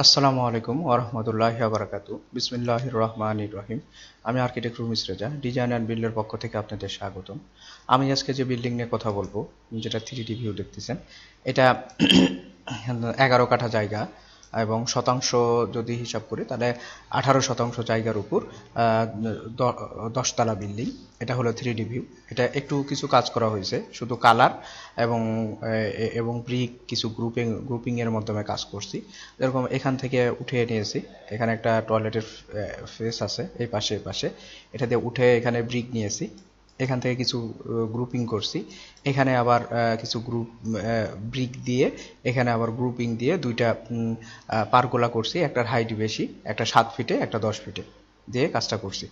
আসসালামু আলাইকুম ওরহমতুল্লাহ বারাকাতু বিসমিল্লাহ রহমান রহিম। আমি architect Rumis Reza, design and বিল্ডের পক্ষ থেকে আপনাদের স্বাগতম। আমি আজকে যে বিল্ডিং নিয়ে কথা বলব যেটা থ্রি ডি ভিউ দেখতেছেন, এটা এগারো কাঠা জায়গা। এবং শতাংশ যদি হিসাব করি, তাহলে আঠারো শতাংশ জায়গার উপর দশতলা বিল্ডিং। এটা হলো থ্রি ডি ভিউ এটা একটু কিছু কাজ করা হয়েছে, শুধু কালার এবং এবং ব্রিক কিছু গ্রুপিং গ্রুপিংয়ের মাধ্যমে কাজ করছি। যেরকম এখান থেকে উঠে নিয়েছি। এখানে একটা টয়লেটের ফেস আছে, এই পাশে এই পাশে। এটা দিয়ে উঠে এখানে ব্রিক নিয়েছি। এখান থেকে কিছু গ্রুপিং করছি। এখানে আবার কিছু গ্রুপ ব্রিক দিয়ে এখানে আবার গ্রুপিং দিয়ে দুইটা পারগোলা করছি। একটার হাইট বেশি, একটা সাত ফিটে, একটা দশ ফিটে দিয়ে কাজটা করছি।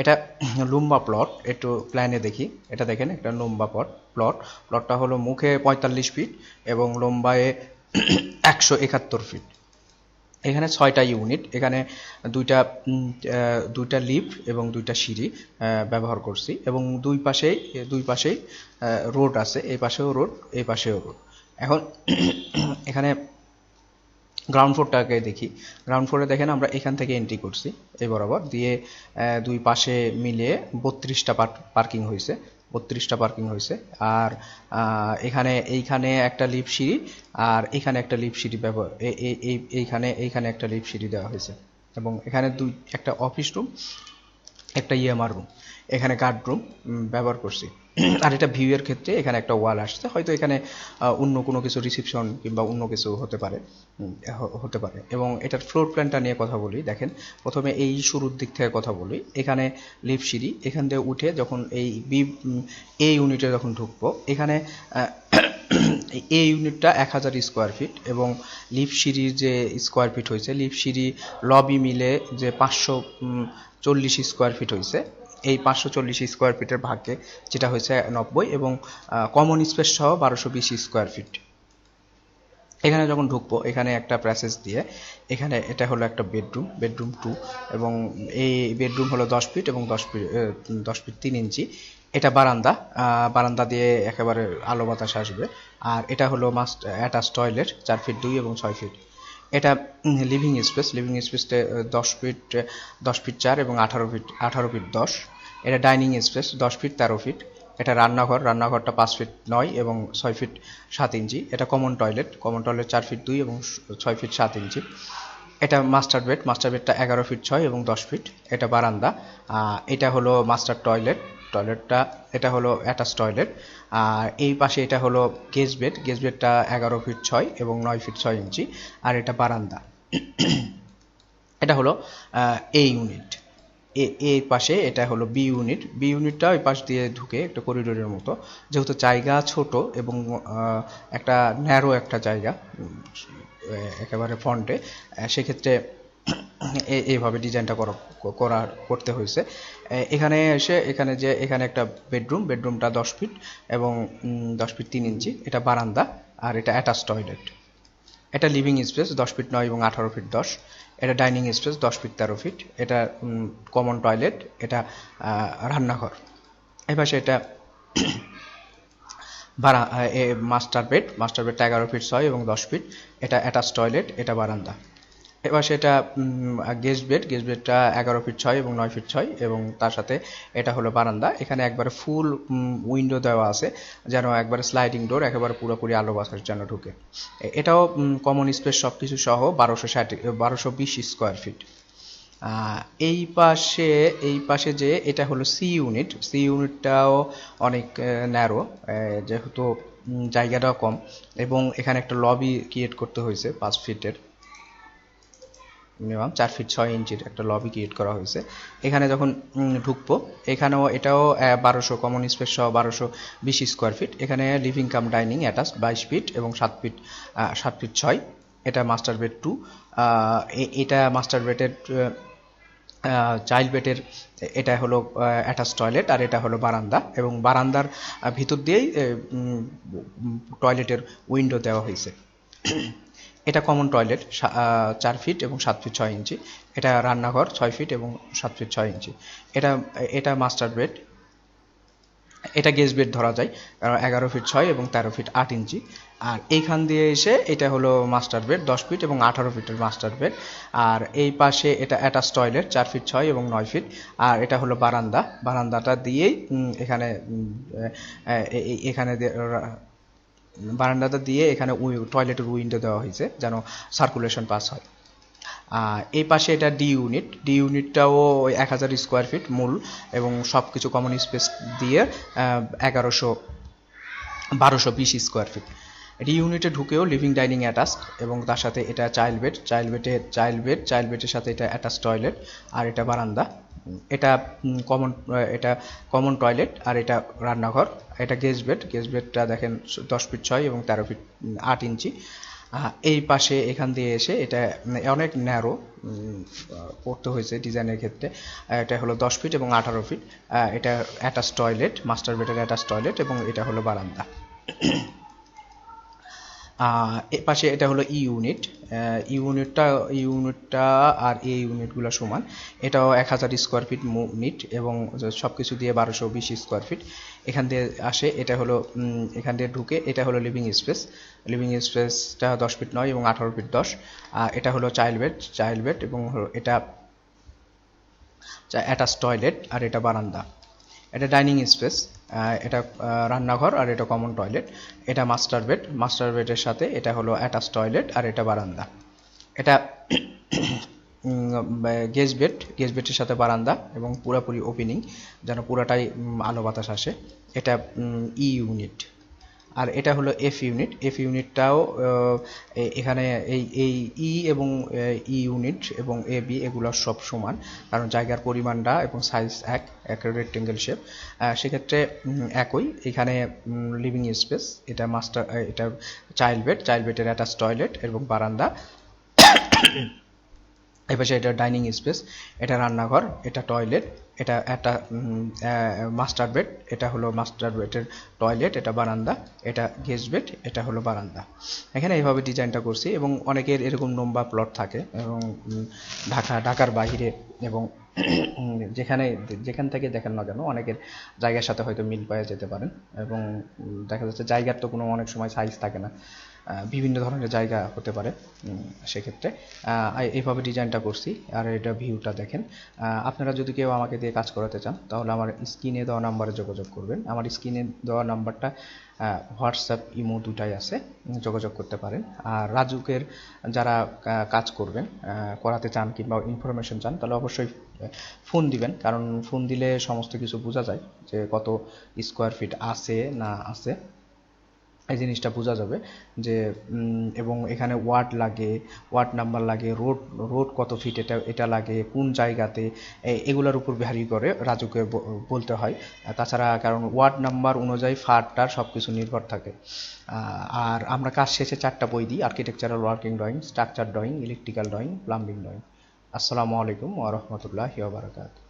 এটা লুম্বা প্লট একটু প্ল্যানে দেখি। এটা দেখেন, একটা লম্বা প্লট প্লট প্লটটা হলো মুখে পঁয়তাল্লিশ ফিট এবং লম্বায় একশো একাত্তর ফিট। এখানে ছয়টা ইউনিট এখানে দুইটা দুইটা লিফট এবং দুইটা সিঁড়ি ব্যবহার করছি এবং দুই পাশেই দুই পাশেই রোড আছে, এই পাশেও রোড এই পাশেও রোড এখন এখানে গ্রাউন্ড ফ্লোরটাকে দেখি। গ্রাউন্ড ফ্লোরে দেখেন আমরা এখান থেকে এন্ট্রি করছি, এই বরাবর। দিয়ে দুই পাশে মিলিয়ে বত্রিশটা পার্কিং হয়েছে বত্রিশটা পার্কিং হয়েছে আর এখানে, এইখানে একটা লিপ সিঁড়ি, আর এখানে একটা লিপ সিঁড়ি ব্যবহার এইখানে এইখানে একটা লিপ সিঁড়ি দেওয়া হয়েছে। এবং এখানে দুই, একটা অফিস রুম একটা ইএমআর রুম এখানে গার্ড রুম ব্যবহার করছি। আর এটা ভিউ এর ক্ষেত্রে এখানে একটা ওয়াল আসছে। হয়তো এখানে অন্য কোনো কিছু রিসেপশন কিংবা অন্য কিছু হতে পারে হতে পারে। এবং এটার ফ্লোর প্ল্যানটা নিয়ে কথা বলি। দেখেন, প্রথমে এই শুরুর দিক থেকে কথা বলি। এখানে লিফট সিঁড়ি, এখান থেকে উঠে যখন এই বি এ ইউনিটে যখন ঢুকবো, এখানে এই ইউনিটটা এক হাজার স্কোয়ার ফিট এবং লিফট সিঁড়ির যে স্কোয়ার ফিট হয়েছে লিফট সিঁড়ি লবি মিলে যে পাঁচশো চল্লিশ স্কোয়ার ফিট হয়েছে। এই পাঁচশো চল্লিশ স্কোয়ার ফিটের ভাগে, যেটা হয়েছে নব্বই এবং কমন স্পেস সহ বারোশো বিশ স্কোয়ার ফিট। এখানে যখন ঢুকবো, এখানে একটা প্যাসেজ দিয়ে, এখানে এটা হলো একটা বেডরুম বেডরুম টু এবং এই বেডরুম হলো দশ ফিট এবং দশ ফিট দশ ফিট তিন ইঞ্চি। এটা বারান্দা বারান্দা দিয়ে একেবারে আলো বাতাস আসবে। আর এটা হলো মাস্ট অ্যাটাচ টয়লেট চার ফিট দুই এবং ছয় ফিট। এটা লিভিং স্পেস লিভিং স্পেসটা দশ ফিট দশ ফিট চার এবং আঠারো ফিট আঠারো ফিট দশ। এটা ডাইনিং স্পেস দশ ফিট তেরো ফিট এটা রান্নাঘর, রান্নাঘরটা পাঁচ ফিট নয় এবং ছয় ফিট সাত ইঞ্চি। এটা কমন টয়লেট কমন টয়লেট চার ফিট দুই এবং ছয় ফিট সাত ইঞ্চি। এটা মাস্টার বেড মাস্টার বেডটা এগারো ফিট ছয় এবং দশ ফিট এটা বারান্দা। এটা হলো মাস্টার টয়লেট টয়লেটটা এটা হলো অ্যাটাচ টয়লেট আর এই পাশে এটা হলো গেজ বেড গেজ বেডটা এগারো ফিট ছয় এবং নয় ফিট ছয় ইঞ্চি, আর এটা বারান্দা। এটা হলো এ ইউনিট এ এই পাশে এটা হলো বি ইউনিট বি ইউনিটটা ওই পাশ দিয়ে ঢুকে একটা করিডোরের মতো। যেহেতু জায়গা ছোট এবং একটা ন্যারো একটা জায়গা একেবারে ফ্রন্টে সেক্ষেত্রে এইভাবে ডিজাইনটা করা করা, করতে হয়েছে। এখানে এসে এখানে যে, এখানে একটা বেডরুম বেডরুমটা দশ ফিট এবং দশ ফিট তিন ইঞ্চি। এটা বারান্দা আর এটা অ্যাটাচ টয়লেট এটা লিভিং স্পেস দশ ফিট নয় এবং আঠারো ফিট দশ। এটা ডাইনিং স্পেস দশ ফিট তেরো ফিট এটা কমন টয়লেট এটা রান্নাঘর। এই পাশে এটা বারা মাস্টার বেড মাস্টার বেডটা এগারো ফিট ছয় এবং দশ ফিট এটা অ্যাটাচ টয়লেট এটা বারান্দা। এবার সেটা গেস্ট বেড গেস্ট বেডটা এগারো ফিট ছয় এবং নয় ফিট ছয় এবং তার সাথে এটা হলো বারান্দা। এখানে একবার ফুল উইন্ডো দেওয়া আছে যেন একবার স্লাইডিং ডোর একেবারে পুরোপুরি আলো বাতাস যেন ঢুকে। এটাও কমন স্পেস সব কিছু সহ বারোশো ষাট, বারোশো বিশ স্কোয়ার ফিট এই পাশে এই পাশে যে এটা হলো সি ইউনিট সি ইউনিটটাও অনেক ন্যারো যেহেতু জায়গাটাও কম এবং এখানে একটা লবি ক্রিয়েট করতে হয়েছে পাঁচ ফিটের মিনিমাম চার ফিট ছয় ইঞ্চির একটা লবি ক্রিয়েট করা হয়েছে। এখানে যখন ঢুকবো, এখানেও এটাও বারোশো কমন স্পেস সহ বারোশো বিশ স্কোয়ার ফিট এখানে লিভিং কাম ডাইনিং অ্যাটাচ বাইশ ফিট এবং সাত ফিট সাত ফিট ছয়। এটা মাস্টার বেড টু এটা মাস্টার বেডের চাইল্ড বেডের এটা হলো অ্যাটাচ টয়লেট আর এটা হলো বারান্দা এবং বারান্দার ভিতর দিয়েই টয়লেটের উইন্ডো দেওয়া হয়েছে। এটা কমন টয়লেট চার ফিট এবং সাত ফিট ছয় ইঞ্চি। এটা রান্নাঘর, ছয় ফিট এবং সাত ফিট ছয় ইঞ্চি। এটা এটা মাস্টার বেড এটা গেজ বেড ধরা যায় এগারো ফিট ছয় এবং তেরো ফিট আট ইঞ্চি। আর এইখান দিয়ে এসে এটা হলো মাস্টার বেড দশ ফিট এবং আঠারো ফিটের মাস্টার বেড আর এই পাশে এটা অ্যাটাচ টয়লেট চার ফিট ছয় এবং নয় ফিট আর এটা হলো বারান্দা। বারান্দাটা দিয়েই এখানে এখানে বারান্দাটা দিয়ে এখানে টয়লেটের উইন্ডো দেওয়া হয়েছে, যেন সার্কুলেশন পাস হয়। এই পাশে এটা ডি ইউনিট ডি ইউনিটটাও ওই এক হাজার স্কোয়ার ফিট মূল এবং সব কিছু কমন স্পেস দিয়ে এগারোশো, বারোশো বিশ স্কোয়ার ফিট ডি ইউনিটে ঢুকেও লিভিং ডাইনিং অ্যাটাচ এবং তার সাথে এটা চাইল্ড বেড চাইল্ড বেডে চাইল্ড বেড চাইল্ড বেডের সাথে এটা অ্যাটাচ টয়লেট আর এটা বারান্দা। এটা কমন এটা কমন টয়লেট আর এটা রান্নাঘর। এটা গেস্ট বেড গেস্ট বেডটা দেখেন দশ ফিট ছয় এবং তেরো ফিট আট ইঞ্চি। এই পাশে এখান দিয়ে এসে এটা অনেক ন্যারো পড়তে হয়েছে ডিজাইনের ক্ষেত্রে। এটা হলো দশ ফিট এবং আঠারো ফিট এটা অ্যাটাচ টয়লেট মাস্টার বেডের অ্যাটাচ টয়লেট এবং এটা হলো বারান্দা। পাশে এটা হলো ই ইউনিট। ইউনিটটা ইউনিটটা আর এই ইউনিটগুলো সমান। এটাও এক হাজার স্কোয়ার ফিট মিট এবং সব কিছু দিয়ে বারোশো বিশ স্কোয়ার ফিট। এখান দিয়ে আসে, এটা হলো এখান দিয়ে ঢুকে, এটা হলো লিভিং স্পেস লিভিং স্পেসটা দশ ফিট নয় এবং আঠারো ফিট দশ। আর এটা হলো চাইল্ড বেড চাইল্ড বেড এবং এটা অ্যাটাচ টয়লেট আর এটা বারান্দা। এটা ডাইনিং স্পেস এটা রান্নাঘর আর এটা কমন টয়লেট এটা মাস্টার বেড মাস্টার বেডের সাথে এটা হলো অ্যাটাচ টয়লেট আর এটা বারান্দা। এটা গেজ বেড গেজ বেডের সাথে বারান্দা এবং পুরাপুরি ওপেনিং যেন পুরাটাই আলো বাতাস আসে। এটা ই ইউনিট আর এটা হলো এফ ইউনিট এফ ইউনিটটাও এখানে এই এই ই এবং ই ইউনিট এবং এ বি এগুলো সব সমান, কারণ জায়গার পরিমাণটা এবং সাইজ এক এক রেক্টেঙ্গেল শেপ সেক্ষেত্রে একই, এখানে লিভিং স্পেস এটা মাস্টার এটা চাইল্ড বেড চাইল্ড বেডের অ্যাটাচ টয়লেট এবং বারান্দা। এপাশে এটা ডাইনিং স্পেস এটা রান্নাঘর, এটা টয়লেট এটা একটা মাস্টার বেড, এটা হলো মাস্টার বেডের টয়লেট, এটা বারান্দা, এটা গেস্ট বেড, এটা হলো বারান্দা। এখানে এইভাবে ডিজাইনটা করছি এবং অনেকের এরকম লম্বা প্লট থাকে এবং ঢাকা, ঢাকার বাইরে এবং যেখানে, যেখান থেকে দেখেন না কেন, অনেকের জায়গার সাথে হয়তো মিল পাওয়া যেতে পারেন এবং দেখা যাচ্ছে জায়গার তো কোনো অনেক সময় সাইজ থাকে না। বিভিন্ন ধরনের জায়গা হতে পারে। সেক্ষেত্রে এইভাবে ডিজাইনটা করছি। আর এটা ভিউটা দেখেন। আপনারা যদি কেউ আমাকে দিয়ে কাজ করাতে চান, তাহলে আমার স্ক্রিনে দেওয়া নাম্বারে যোগাযোগ করবেন। আমার স্ক্রিনে দেওয়া নাম্বারটা হোয়াটসঅ্যাপ, ইমো দুটাই আছে। যোগাযোগ করতে পারেন। আর রাজুকের যারা কাজ করবেন করাতে চান কিংবা ইনফরমেশন চান, তাহলে অবশ্যই ফোন দিবেন। কারণ ফোন দিলে সমস্ত কিছু বোঝা যায় যে কত স্কোয়ার ফিট আছে না আছে। এই জিনিসটা বোঝা যাবে যে এবং এখানে ওয়ার্ড লাগে, ওয়ার্ড নাম্বার লাগে, রোড রোড কত ফিট এটা এটা লাগে, কোন জায়গাতে এগুলোর উপর ভ্যারি করে রাজুকে বলতে হয়। তাছাড়া কারণ ওয়ার্ড নাম্বার অনুযায়ী ফারটার সব কিছু নির্ভর থাকে। আর আমরা কাজ শেষে চারটা বই দিই architectural working drawing structure drawing electrical drawing plumbing drawing আসসালামু আলাইকুম ওয়া বারাকাতুহু।